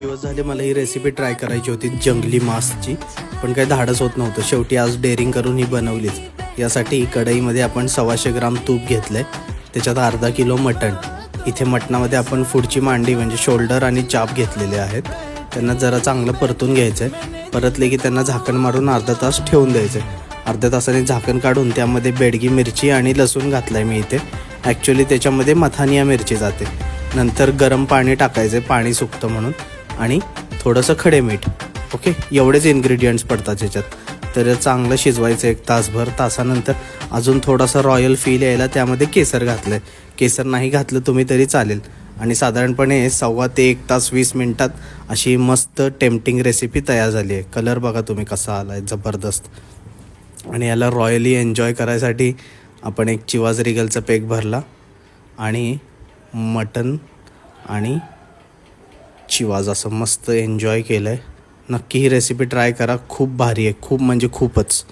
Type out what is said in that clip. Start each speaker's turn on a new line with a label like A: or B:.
A: दिवस झाले मला ही रेसिपी ट्राय करायची होती जंगली मासची. पण काही धाडस होत नव्हतं. शेवटी आज डेअरिंग करून ही बनवलीच. यासाठी कढईमध्ये आपण सव्वाशे ग्राम तूप घेतलंय. त्याच्यात अर्धा किलो मटण. इथे मटणामध्ये आपण पुढची मांडी म्हणजे शोल्डर आणि चाप घेतलेले आहेत. त्यांना जरा चांगलं परतून घ्यायचं आहे परतले की त्यांना झाकण मारून अर्धा तास ठेवून द्यायचं आहे अर्ध्या तासाने झाकण काढून त्यामध्ये बेडगी मिरची आणि लसूण घातलं आहे मी इथे. ॲक्च्युली त्याच्यामध्ये मथानिया मिरची जाते. नंतर गरम पाणी टाकायचं पाणी सुकतं म्हणून. आणि थोडंसं खडे मीठ ओके? एवढेच इन्ग्रेडियंट्स पडतात त्याच्यात तर चांगलं शिजवायचं एक तासभर तासानंतर अजून थोडासा रॉयल फील यायला त्यामध्ये केसर घातलं आहे केसर नाही घातलं तुम्ही तरी चालेल. आणि साधारणपणे सव्वा ते एक तास वीस मिनटात अशी मस्त टेम्पटिंग रेसिपी तयार झाली आहे. कलर बघा तुम्ही कसा आला आहे जबरदस्त. आणि याला रॉयली एन्जॉय करायसाठी आपण एक चिवाज रिगलचा पेक भरला आणि मटन आणि चिवाज असं मस्त एन्जॉय केलं आहे नक्की ही रेसिपी ट्राय करा. खूप भारी आहे. खूप म्हणजे खूपच.